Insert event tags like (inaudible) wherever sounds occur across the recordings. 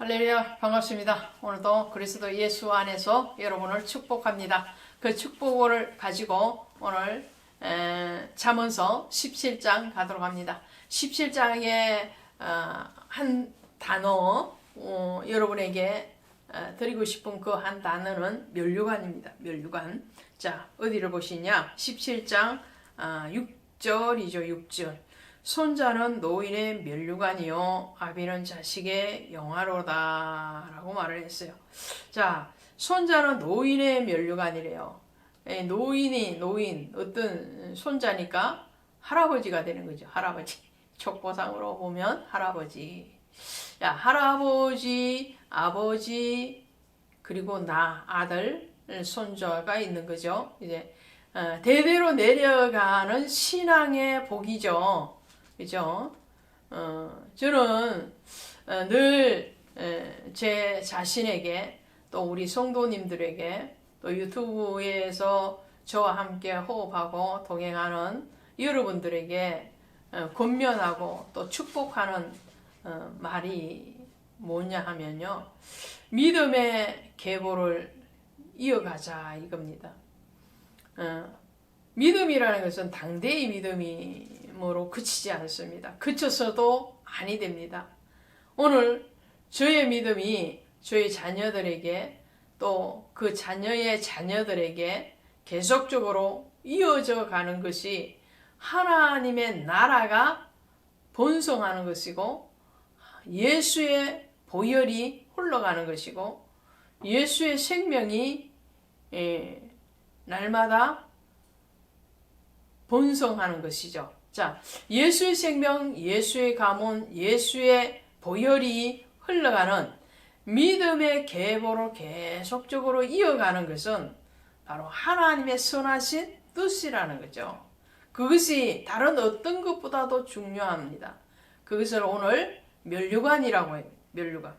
할렐루야 반갑습니다. 오늘도 그리스도 예수 안에서 여러분을 축복합니다. 그 축복을 가지고 오늘 에, 잠언서 17장 가도록 합니다. 17장에 어, 한 단어 어, 여러분에게 어, 드리고 싶은 그 한 단어는 멸류관입니다. 멸류관. 자 어디를 보시냐? 17장 아, 6절이죠. 6절. 손자는 노인의 멸류관이요 아비는 자식의 영화로다 라고 말을 했어요. 자, 손자는 노인의 멸류관이래요. 예, 노인이 노인 어떤 손자니까 할아버지가 되는 거죠. 할아버지. (laughs) 촉보상으로 보면 할아버지. 야, 할아버지, 아버지 그리고 나 아들 손자가 있는 거죠. 이제 어, 대대로 내려가는 신앙의 복이죠. 그죠? 어, 저는 어, 늘제 자신에게 또 우리 성도님들에게 또 유튜브에서 저와 함께 호흡하고 동행하는 여러분들에게 어, 권면하고 또 축복하는 어, 말이 뭐냐 하면요. 믿음의 계보를 이어가자 이겁니다. 어, 믿음이라는 것은 당대의 믿음 으로 그치지 않습니다. 그쳐서도 아니 됩니다. 오늘 저의 믿음이 저희 자녀들에게 또 그 자녀의 자녀들에게 계속적으로 이어져 가는 것이 하나님의 나라가 번성하는 것이고 예수의 보혈이 흘러가는 것이고 예수의 생명이 예, 날마다 번성하는 것이죠. 자, 예수의 생명, 예수의 가문, 예수의 보혈이 흘러가는 믿음의 계보를 계속적으로 이어가는 것은 바로 하나님의 선하신 뜻이라는 거죠. 그것이 다른 어떤 것보다도 중요합니다. 그것을 오늘 멸류관이라고 해요. 멸류관.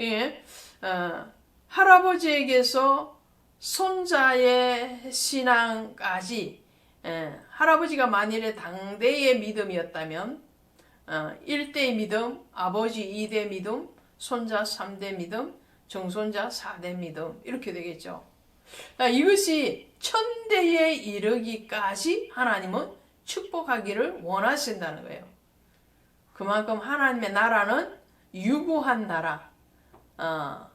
예, 어, 할아버지에게서 손자의 신앙까지 예, 할아버지가 만일에 당대의 믿음이었다면 어, 1대의 믿음, 아버지 2대 믿음, 손자 3대 믿음, 정손자 4대 믿음 이렇게 되겠죠. 자, 이것이 천대에 이르기까지 하나님은 축복하기를 원하신다는 거예요. 그만큼 하나님의 나라는 유구한 나라, 어,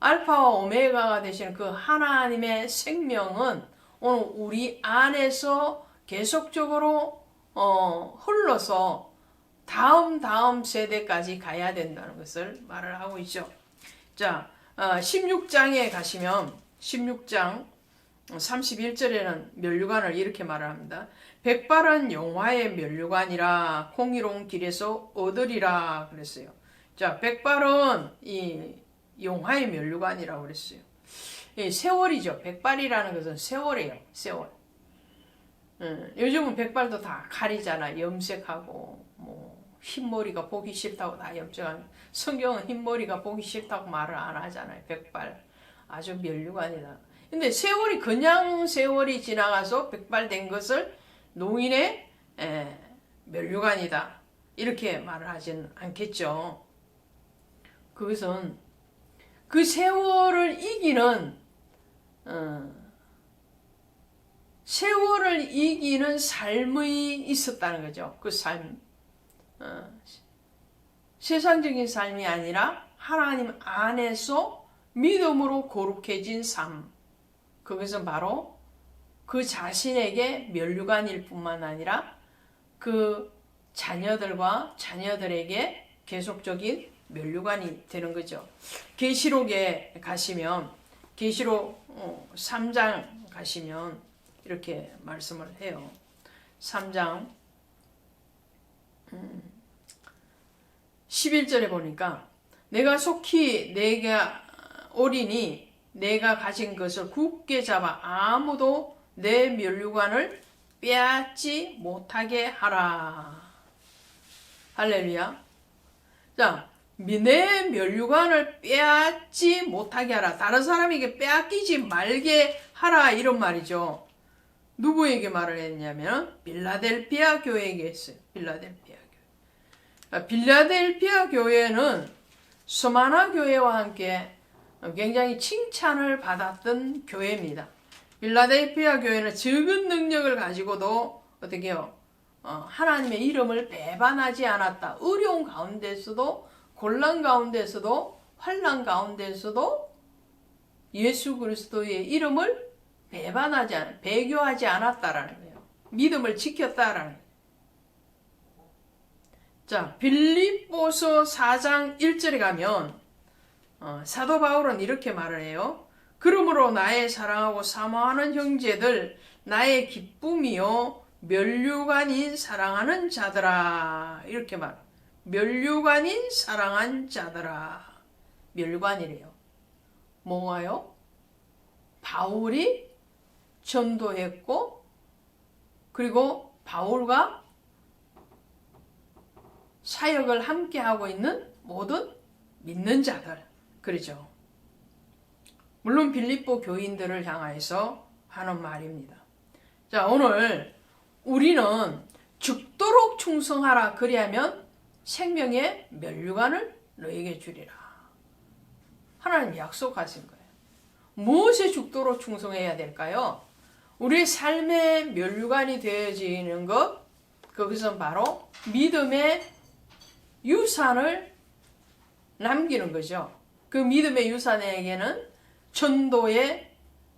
알파와 오메가가 되시는 그 하나님의 생명은 오늘 우리 안에서 계속적으로 어, 흘러서 다음 다음 세대까지 가야 된다는 것을 말을 하고 있죠. 자, 어, 16장에 가시면 16장 31절에는 멸류관을 이렇게 말을 합니다. 백발은 용화의 멸류관이라 공의로운 길에서 얻으리라 그랬어요. 자, 백발은 이 용화의 멸류관이라고 그랬어요. 이 세월이죠. 백발이라는 것은 세월이에요. 세월. 음, 요즘은 백발도 다 가리잖아. 염색하고 뭐 흰머리가 보기 싫다고 다 염색하는. 성경은 흰머리가 보기 싫다고 말을 안 하잖아요. 백발. 아주 멸류관이다. 근데 세월이 그냥 세월이 지나가서 백발된 것을 노인의 에, 멸류관이다. 이렇게 말을 하지는 않겠죠. 그것은 그 세월을 이기는 어, 세월을 이기는 삶이 있었다는 거죠. 그 삶. 어, 세상적인 삶이 아니라 하나님 안에서 믿음으로 거룩해진 삶. 그것은 바로 그 자신에게 멸류관일 뿐만 아니라 그 자녀들과 자녀들에게 계속적인 멸류관이 되는 거죠. 계시록에 가시면 계시록 3장 가시면 이렇게 말씀을 해요. 3장 11절에 보니까 내가 속히 내가 오리니 내가 가진 것을 굳게 잡아 아무도 내 멸류관을 빼앗지 못하게 하라. 할렐루야. 자, 내 멸류관을 빼앗지 못하게 하라. 다른 사람에게 빼앗기지 말게 하라. 이런 말이죠. 누구에게 말을 했냐면 빌라델피아 교회에게 했어요. 빌라델피아 교회. 빌라델피아 교회는 스마나 교회와 함께 굉장히 칭찬을 받았던 교회입니다. 빌라델피아 교회는 적은 능력을 가지고도 어떻게 요 어, 하나님의 이름을 배반하지 않았다. 어려운 가운데서도 곤란 가운데서도 환란 가운데서도 예수 그리스도의 이름을 배반하지 않, 배교하지 않았다라는 거예요. 믿음을 지켰다라는. 자, 빌립보서 4장 1절에 가면 어, 사도 바울은 이렇게 말을 해요. 그러므로 나의 사랑하고 사모하는 형제들 나의 기쁨이요 멸류관인 사랑하는 자들아 이렇게 말. 멸류관인 사랑한 자들아 멸관이래요. 뭐가요? 바울이 전도했고 그리고 바울과 사역을 함께 하고 있는 모든 믿는 자들 그러죠. 물론 빌립보 교인들을 향하여서 하는 말입니다. 자, 오늘 우리는 죽도록 충성하라 그리하면 생명의 면류관을 너에게 주리라. 하나님 약속하신 거예요. 무엇에 죽도록 충성해야 될까요? 우리의 삶의 면류관이 되어지는 것, 그것은 바로 믿음의 유산을 남기는 거죠. 그 믿음의 유산에게는 전도의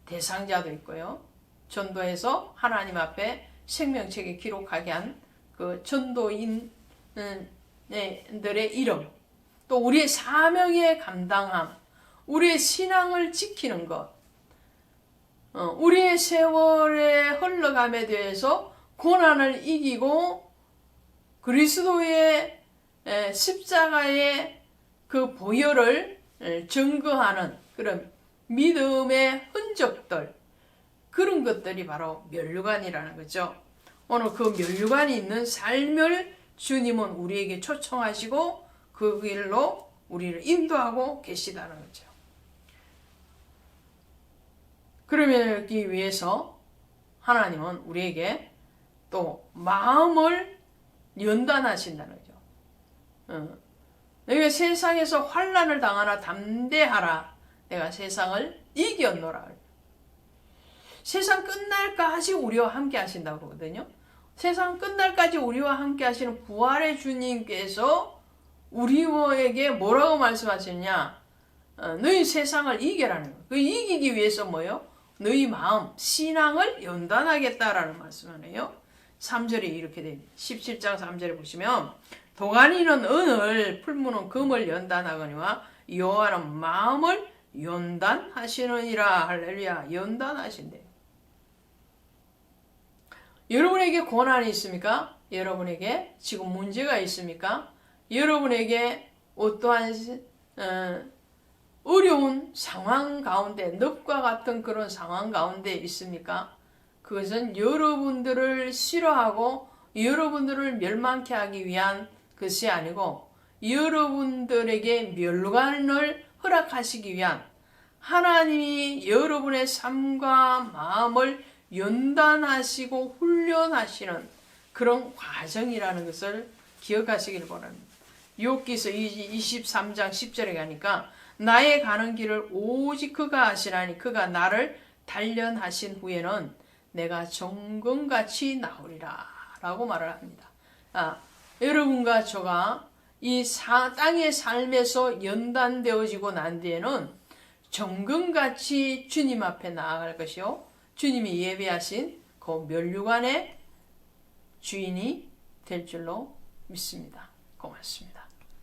대상자도 있고요. 전도해서 하나님 앞에 생명책에 기록하게 한 그 전도인 들의 이름, 또 우리의 사명의 감당함, 우리의 신앙을 지키는 것, 어, 우리의 세월의 흘러감에 대해서 고난을 이기고 그리스도의 십자가의 그 보혈을 증거하는 그런 믿음의 흔적들 그런 것들이 바로 멸류관이라는 거죠. 오늘 그 멸류관이 있는 삶을 주님은 우리에게 초청하시고 그 길로 우리를 인도하고 계시다는 거죠. 그러기 위해서 하나님은 우리에게 또 마음을 연단하신다는 거죠. 어. 너희가 세상에서 환란을 당하나 담대하라. 내가 세상을 이겼노라. 세상 끝날까지 우리와 함께 하신다고 그러거든요. 세상 끝날까지 우리와 함께 하시는 부활의 주님께서 우리에게 뭐라고 말씀하시느냐? 어, 너희 세상을 이겨라는 거. 그 이기기 위해서 뭐요? 너희 마음, 신앙을 연단하겠다라는 말씀이네요. 3절에 이렇게 됩니다. 17장 3절에 보시면 도가니는 은을, 풀무는 금을 연단하거니와 여호와는 마음을 연단하시느니라 할렐루야 연단하신대. 여러분에게 고난이 있습니까? 여러분에게 지금 문제가 있습니까? 여러분에게 어떠한 어, 어려운 상황 가운데 늪과 같은 그런 상황 가운데 있습니까? 그것은 여러분들을 싫어하고 여러분들을 멸망케 하기 위한 것이 아니고 여러분들에게 멸관을 허락하시기 위한 하나님이 여러분의 삶과 마음을 연단하시고 훈련하시는 그런 과정이라는 것을 기억하시길 바랍니다. 욥기서 23장 10절에 가니까 나의 가는 길을 오직 그가 하시나니 그가 나를 단련하신 후에는 내가 정금같이 나오리라 라고 말을 합니다. 아, 여러분과 저가 이 사, 땅의 삶에서 연단되어지고 난 뒤에는 정금같이 주님 앞에 나아갈 것이요. 주님이 예배하신 그 멸류관의 주인이 될 줄로 믿습니다. 고맙습니다.